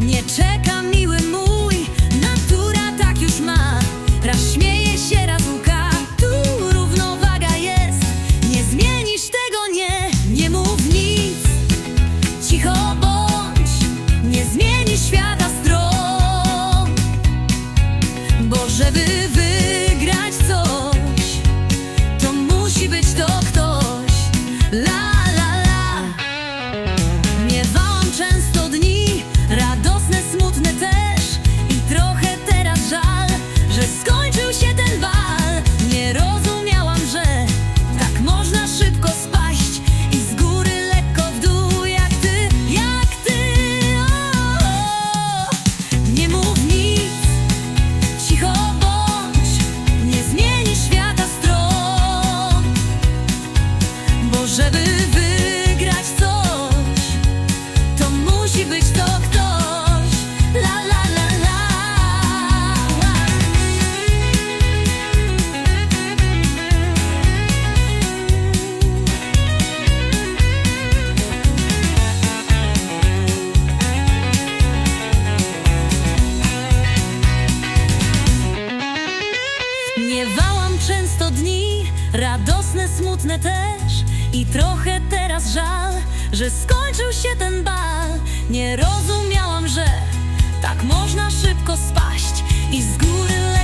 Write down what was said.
Nie czeka miły mój, natura tak już ma. Raz śmieje się, raz łka, tu równowaga jest. Nie zmienisz tego, nie, nie mów nic. Cicho bądź, nie zmienisz świata stron. Bo żeby wygrać coś, to musi być to ktoś. Żeby wygrać coś to musi być to ktoś. La la la la. Miewałam często dni, radosne, smutne też i trochę teraz żal, że skończył się ten bal. Nie rozumiałam, że tak można szybko spaść I z góry